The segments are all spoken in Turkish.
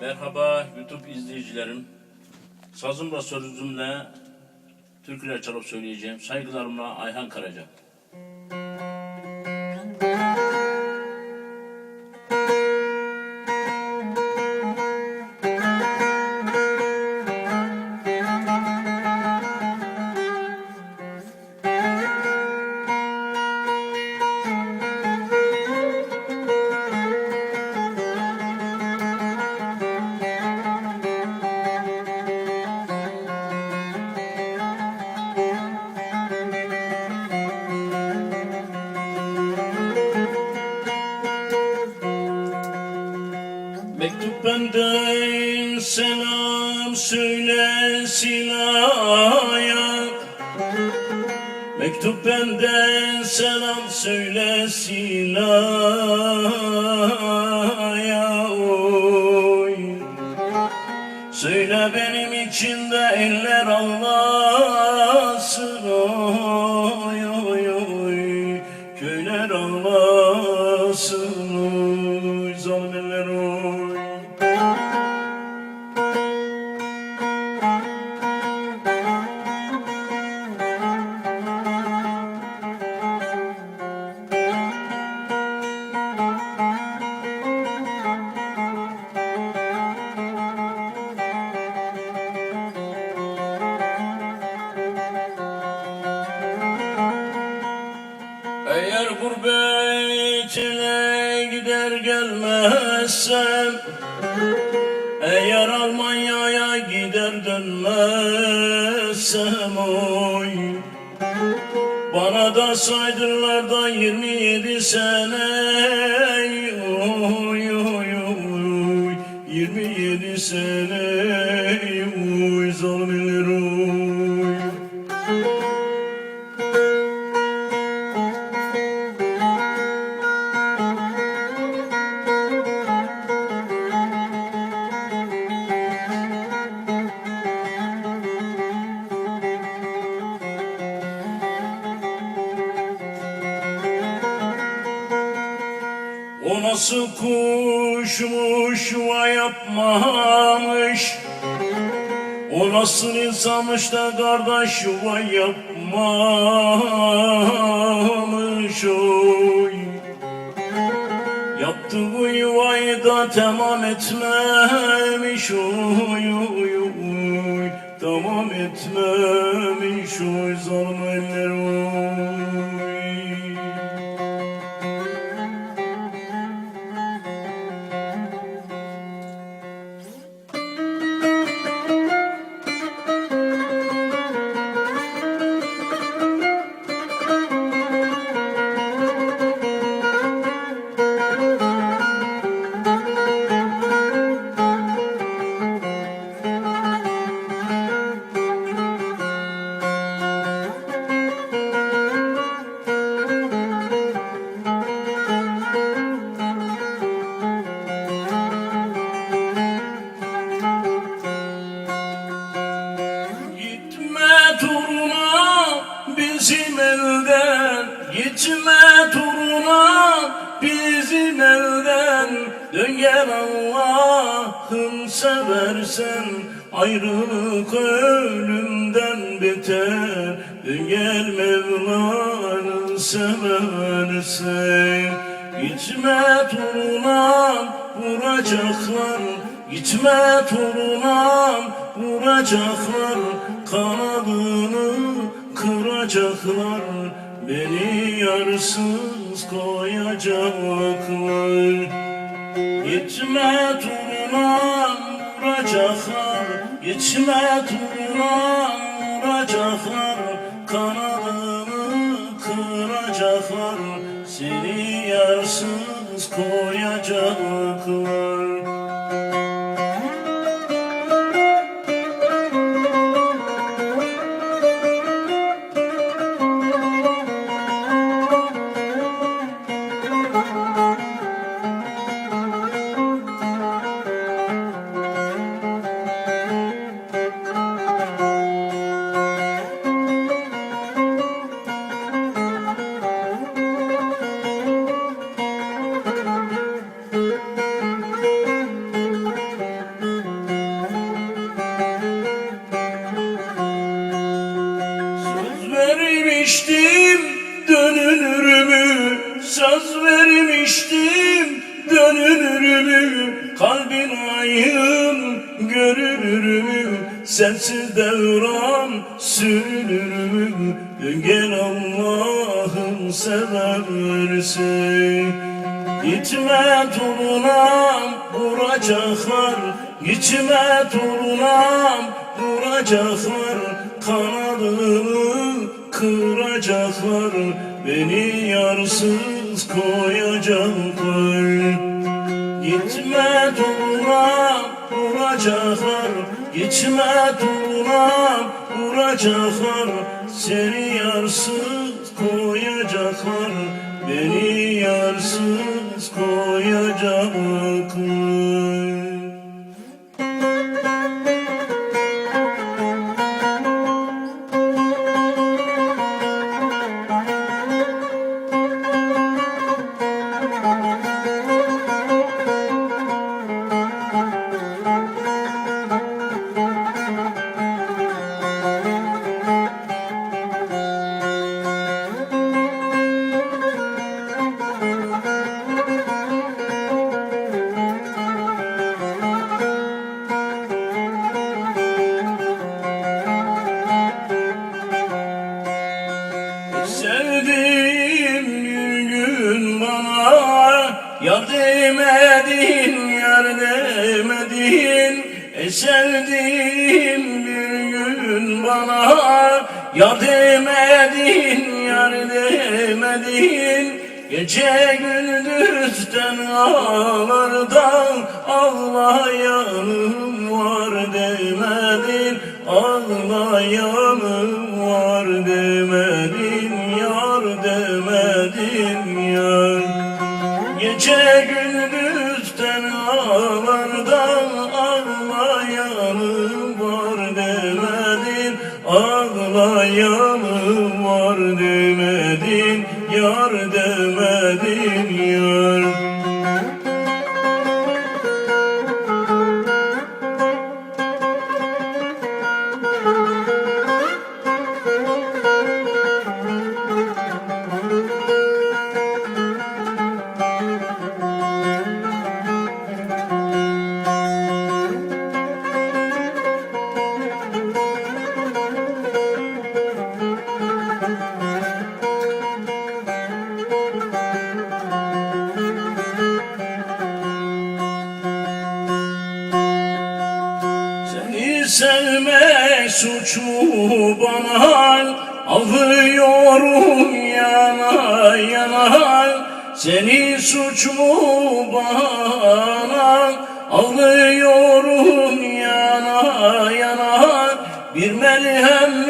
Merhaba YouTube izleyicilerim. Sazımla sözümle türküler çalıp söyleyeceğim. Saygılarımla Ayhan Karaca. Selam söyle Sila'ya oy. Söyle benim için de eller ağlasın gelmezsem Eğer Almanya'ya gider dönmezsem oy. Bana da saydırlar da 27 sene Oy oy oy 27 sene Nasıl kuşmuş yuva yapmamış? O nasıl insanmış da kardeş yuva yapmamış? Oy. Yaptı bu yuvayı da tamam etmemiş. Oy oy oy. Tamam etmemiş. Oy zalim eller oy Gel Allah'ım seversen Ayrılık ölümden beter. Gel Mevla'nı seversen Gitme turuna vuracaklar. Gitme turunam vuracaklar Kanadını kıracaklar. Beni yarsız koyacaklar Gitme turunam vuracaklar Gitme turunam vuracaklar Kanadını kıracaklar. Seni yarsız koyacaklar vermiştim dönülür mü? Söz vermiştim dönülür mü? Kalbin ayın görülür mü? Sensiz devran sürülür mü? Gel Allah'ım seversin Gitme turunam vuracaklar Gitme turunam vuracaklar Kanadımı kıracaklar Beni yarsız koyacaklar. Gitme torunam vuracaklar Gitme torunam vuracaklar. Seni yarsız koyacaklar Beni yarsız koyacaklar yardım edin Gece gündüzden ağlardan Ağlayanım var demedin Ağlayanım var demedin Yar demedin yar. Gece Ağlayanım var demedin Yar demedin yar suçu bana Alıyorum yana yana Seni suçu bana Alıyorum yana yana Bir melhem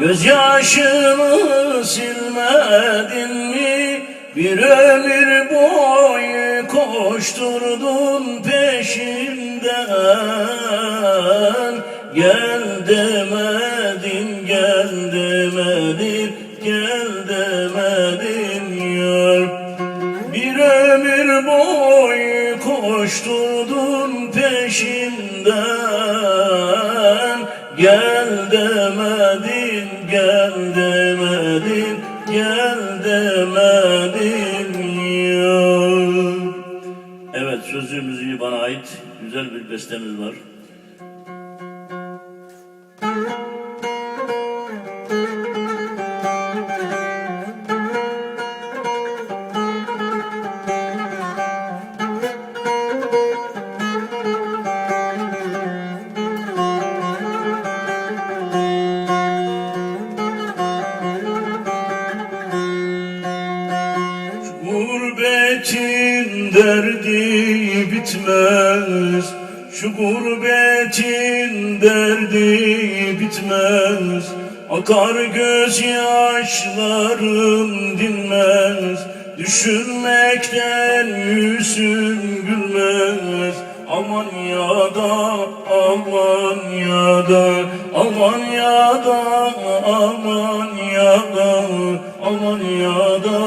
dünyada Gözyaşını silmedin mi? Bir ömür boyu koşturdun peşimden. Gel demedin, gel demedin, gel demedin yar. Bir ömür boyu koşturdun peşimden demedin, gel demedin ya Evet sözü müziği bana ait güzel bir bestemiz var. Derdi bitmez. Şu gurbetin derdi bitmez. Akar gözyaşlarım dinmez. Düşünmekten yüzüm gülmez. Aman ya da aman ya da aman ya da aman ya da aman ya da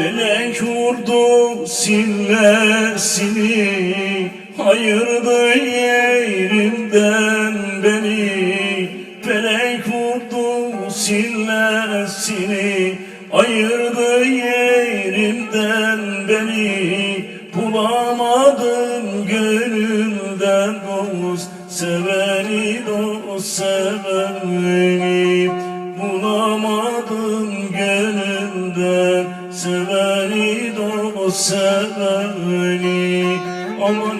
Felek vurdu sillesini Ayırdı yerimden dost seveni Aman